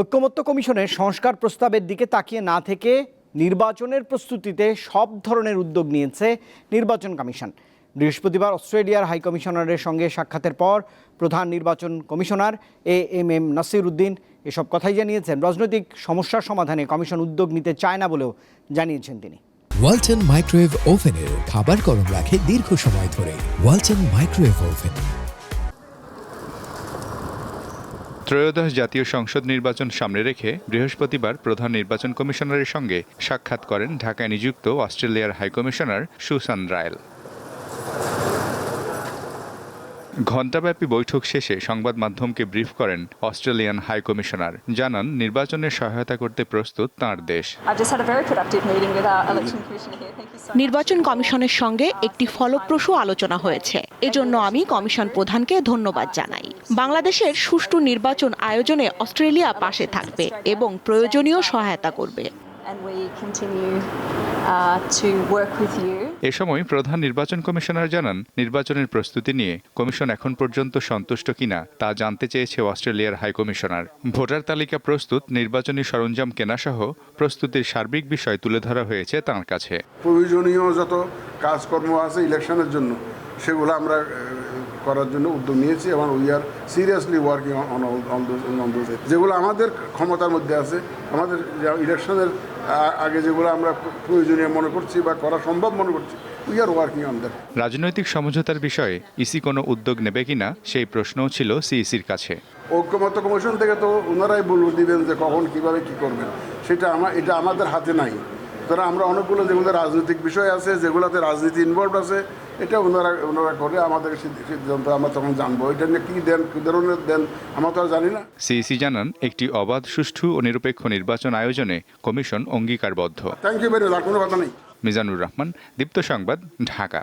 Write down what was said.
ঐক্যমত্য কমিশনের সংস্কার প্রস্তাবের দিকে তাকিয়ে না থেকে নির্বাচনের প্রস্তুতিতে সব ধরনের উদ্যোগ নিয়েছে নির্বাচন কমিশন। বৃহস্পতিবার অস্ট্রেলিয়ার হাইকমিশনারের সঙ্গে সাক্ষাতের পর প্রধান নির্বাচন commissioner A M M Nasir Uddin এসব কথাই জানিয়েছেন। রাজনৈতিক সমস্যার সমাধানে কমিশন উদ্যোগ নিতে চায় না বলেও জানিয়েছেন তিনি। ওয়ালটন মাইক্রোওয়েভ ওভেনের খাবার গরম রাখে দীর্ঘ সময় ধরে। ওয়ালটন মাইক্রোওয়েভ ওভেন ত্রয়োদশ জাতীয় সংসদ নির্বাচন সামনে রেখে বৃহস্পতিবার প্রধান নির্বাচন কমিশনারের সঙ্গে সাক্ষাৎ করেন ঢাকায় নিযুক্ত অস্ট্রেলিয়ার হাইকমিশনার সুসান রায়েল। ঘণ্টাব্যাপী বৈঠক শেষে সংবাদ মাধ্যমকে ব্রিফ করেন অস্ট্রেলিয়ান হাইকমিশনার জানান নির্বাচনে সহায়তা করতে প্রস্তুত তাঁর দেশ. নির্বাচন কমিশনের সঙ্গে একটি ফলপ্রসূ আলোচনা হয়েছে। এজন্য আমি কমিশন প্রধানকে ধন্যবাদ জানাই। বাংলাদেশের সুষ্ঠু নির্বাচন আয়োজনে অস্ট্রেলিয়া পাশে থাকবে এবং প্রয়োজনীয় সহায়তা করবে। Uh. এ সময় প্রধান নির্বাচন কমিশনার জানান নির্বাচনের প্রস্তুতি নিয়ে কমিশন এখন পর্যন্ত সন্তুষ্ট কিনা তা জানতে চেয়েছে অস্ট্রেলিয়ার হাইকমিশনার ভোটার তালিকা প্রস্তুত নির্বাচনী সরঞ্জাম কেনাসহ প্রস্তুতির সার্বিক বিষয় তুলে ধরা হয়েছে তাঁর কাছে। প্রয়োজনীয় যত কাজকর্ম আছে ইলেকশনের জন্য সেগুলো আমরা করার জন্য উদ্যোগ নিয়েছি এবং we are seriously working on on those যেগুলো আমাদের ক্ষমতার মধ্যে আছে আমাদের ইলেকশনের আগে যেগুলো আমরা প্রয়োজনীয় মনে করছি বা করা সম্ভব মনে করছি we are working on that রাজনৈতিক সমঝোতার বিষয়ে ইসি কোনো উদ্যোগ নেবে কিনা সেই প্রশ্নও ছিল সিইসির কাছে। ঐক্যমত্য কমিশন থেকে তো ওনারাই বলব দিবেন যে কখন কীভাবে কি করবেন। সেটা আমার এটা আমাদের হাতে নাই। ধরো আমরা অনেকগুলো যেগুলো রাজনৈতিক বিষয় আছে যেগুলোতে রাজনীতি ইনভলভ আছে এটা ওনারা ওনারা করে আমাদের সিদ্ধান্ত আমরা তখন জানব। এটা নিয়ে কি দেন কী ধরনের দেন আমরা তো আর জানি না। সিইসি জানান একটি অবাধ সুষ্ঠু ও নিরপেক্ষ নির্বাচন আয়োজনে কমিশন অঙ্গীকারবদ্ধ। থ্যাংক ইউ ভেরি মাচ আর কোনো কথা নেই। মিজানুর রহমান দীপ্ত সংবাদ ঢাকা।